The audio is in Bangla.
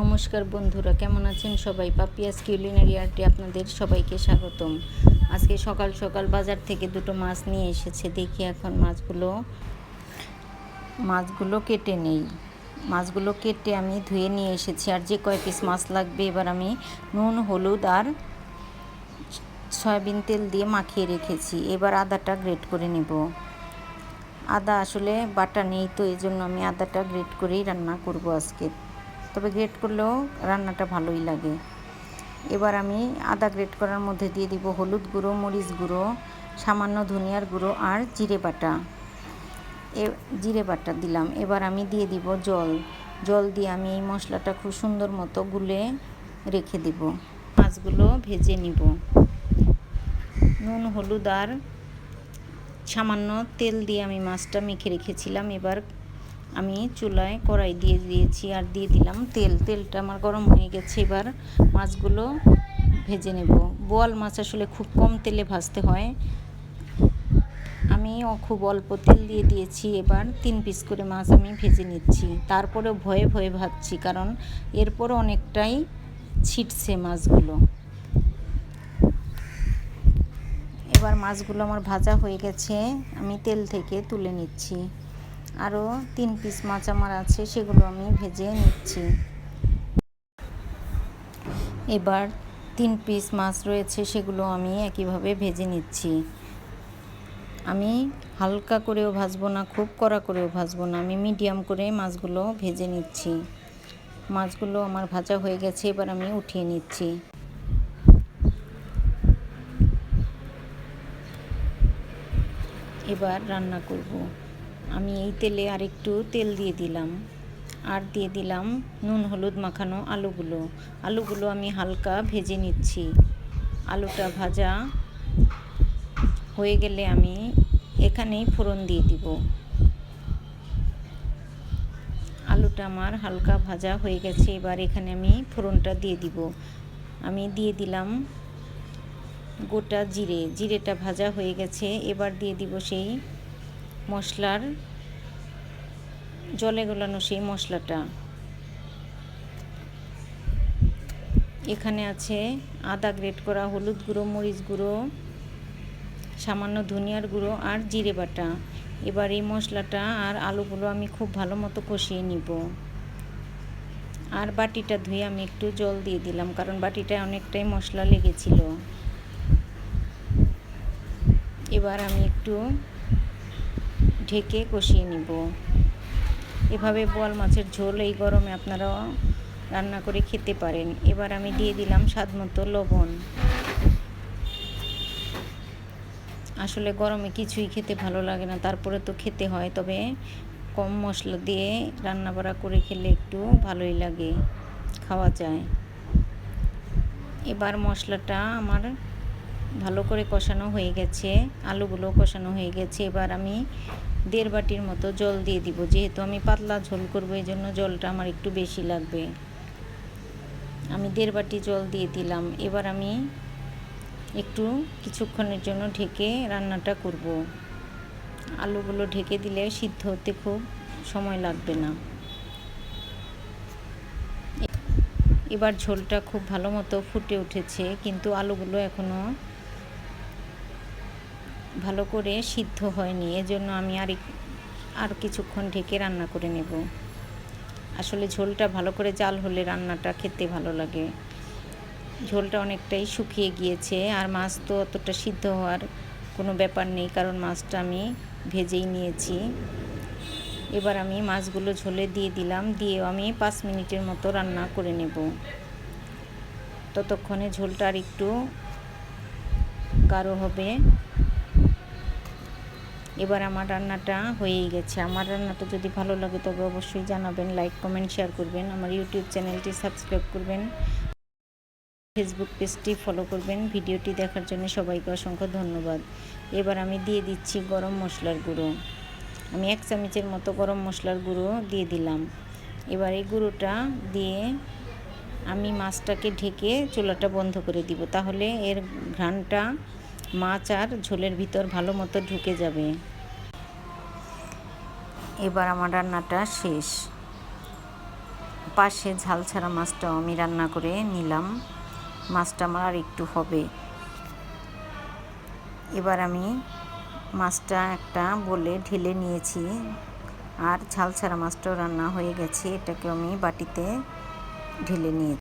নমস্কার বন্ধুরা, কেমন আছেন সবাই? পাপিয়াস কিউলিনারি আর্টে আপনাদের সবাইকে স্বাগতম। আজকে সকাল সকাল বাজার থেকে দুটো মাছ নিয়ে এসেছে। দেখি এখন মাছগুলো মাছগুলো কেটে নেই। মাছগুলো কেটে আমি ধুয়ে নিয়ে এসেছি। আর যে কয় পিস মাছ লাগবে, এবার আমি নুন, হলুদ আর সয়াবিন তেল দিয়ে মাখিয়ে রেখেছি। এবার আদাটা গ্রেট করে নেব। আদা আসলে বাটা নেই, তো এই জন্য আমি আদাটা গ্রেট করেই রান্না করব আজকে। তবে গ্রেট করলেও রান্নাটা ভালোই লাগে। এবার আমি আদা গ্রেট করার মধ্যে দিয়ে দিব হলুদ গুঁড়ো, মরিচ গুঁড়ো, সামান্য ধনিয়ার গুঁড়ো আর জিরে বাটা। এ, জিরে বাটা দিলাম। এবার আমি দিয়ে দিব জল। জল দিয়ে আমি এই মশলাটা খুব সুন্দর মতো গুলে রেখে দিব। মাছগুলো ভেজে নিব। নুন, হলুদ আর সামান্য তেল দিয়ে আমি মাছটা মেখে রেখেছিলাম। এবার আমি চুলায় কড়াই দিয়ে দিয়েছি আর দিয়ে দিলাম তেল। তেলটা আমার গরম হয়ে গেছে, এবার মাছগুলো ভেজে নেব। বোয়াল মাছ আসলে খুব কম তেলে ভাজতে হয়। আমি খুব অল্প তেল দিয়ে দিয়েছি, এবার তিন পিস করে মাছ আমি ভেজে নিচ্ছি। তারপরে ভয়ে ভয়ে ভাজছি, কারণ এরপর অনেকটাই ছিটছে মাছগুলো। এবার মাছগুলো আমার ভাজা হয়ে গেছে, আমি তেল থেকে তুলে নিচ্ছি। আরও তিন পিস মাছ আমার আছে, সেগুলো আমি ভেজে নিচ্ছি। এবার তিন পিস মাছ রয়েছে, সেগুলো আমি একইভাবে ভেজে নিচ্ছি। আমি হালকা করেও ভাজবো না, খুব কড়া করেও ভাজবো না, আমি মিডিয়াম করে মাছগুলো ভেজে নিচ্ছি। মাছগুলো আমার ভাজা হয়ে গেছে, এবার আমি উঠিয়ে নিচ্ছি। এবার রান্না করব। আমি এই তেলে আর একটু তেল দিয়ে দিলাম। আর দিয়ে দিলাম নুন, হলুদ মাখানো আলুগুলো। আলুগুলো আমি হালকা ভেজে নিচ্ছি। আলুটা ভাজা হয়ে গেলে আমি এখানেই ফোড়ন দিয়ে দিব। আলুটা আমার হালকা ভাজা হয়ে গেছে, এবার এখানে আমি ফোড়নটা দিয়ে দিব। আমি দিয়ে দিলাম গোটা জিরে। জিরেটা ভাজা হয়ে গেছে, এবার দিয়ে দিব সেই মশলার, জলে গোলানো সেই মশলাটা। এখানে আছে আদা গ্রেট করা, হলুদ গুঁড়ো, মরিচ গুঁড়ো, সামান্য ধনিয়ার গুঁড়ো আর জিরে বাটা। এবার এই মশলাটা আর আলুগুলো আমি খুব ভালো মতো কষিয়ে নিব। আর বাটিটা ধুয়ে আমি একটু জল দিয়ে দিলাম, কারণ বাটিটায় অনেকটাই মশলা লেগেছিল। এবার আমি একটু ঢেকে কষিয়ে নিব। এভাবে বোয়াল মাছের ঝোল এই গরমে আপনারা রান্না করে খেতে পারেন। এবার আমি দিয়ে দিলাম স্বাদ মতো লবণ। আসলে গরমে কিছুই খেতে ভালো লাগে না, তারপরে তো খেতে হয়, তবে কম মশলা দিয়ে রান্না বাড়া করে খেলে একটু ভালোই লাগে, খাওয়া যায়। এবার মশলাটা আমার ভালো করে কষানো হয়ে গেছে আলুগুলো কষানো হয়ে গেছে। এবার আমি দেড় বাটির মতো জল দিয়ে দিব। যেহেতু আমি পাতলা ঝোল করব, এই জন্য জলটা আমার একটু বেশি লাগবে। আমি দেড় বাটি জল দিয়ে দিলাম। এবার আমি একটু কিছুক্ষণের জন্য ঢেকে রান্নাটা করব। আলুগুলো ঢেকে দিলে সিদ্ধ হতে খুব সময় লাগবে না। এবার ঝোলটা খুব ভালো মতো ফুটে উঠেছে, কিন্তু আলুগুলো এখনও ভালো করে সিদ্ধ হয়নি, এজন্য আমি আর আর কিছুক্ষণ ঢেকে রান্না করে নেব। আসলে ঝোলটা ভালো করে জাল হলে রান্নাটা খেতে ভালো লাগে। ঝোলটা অনেকটাই শুকিয়ে গিয়েছে, আর মাছ তো অতটা সিদ্ধ হওয়ার কোনো ব্যাপার নেই, কারণ মাছটা আমি ভেজেই নিয়েছি। এবার আমি মাছগুলো ঝোলে দিয়ে দিলাম দিয়ে আমি পাঁচ মিনিটের মতো রান্না করে নেব। ততক্ষণে ঝোলটা আর একটু গাঢ় হবে। এবার আমার রান্নাটা হয়েই গেছে। আমার রান্নাটা যদি ভালো লাগে তবে অবশ্যই জানাবেন লাইক কমেন্ট শেয়ার করবেন। আমার ইউটিউব চ্যানেলটি সাবস্ক্রাইব করবেন। ফেসবুক পেজটি ফলো করবেন। ভিডিওটি দেখার জন্য সবাইকে অসংখ্য ধন্যবাদ। এবার আমি দিয়ে দিচ্ছি গরম মশলার গুঁড়ো। আমি এক চামচের মতো গরম মশলার গুঁড়ো দিয়ে দিলাম। এবার এই গুঁড়োটা দিয়ে আমি মাছটাকে ঢেকে চুলাটা বন্ধ করে দিব। তাহলে এর ঘ্রাণটা মাছ আর ঝোলের ভিতর ভালো মতো ঢুকে যাবে। এবার আমার রান্নাটা শেষ। পাশে ঝাল ছাড়া মাছটাও আমি রান্না করে নিলাম। মাছটা আমার আর একটু হবে। এবার আমি মাছটা একটা বলে ঢেলে নিয়েছি। আর ঝাল ছাড়া মাছটাও রান্না হয়ে গেছে। এটাকে আমি বাটিতে ঢেলে নিয়েছি।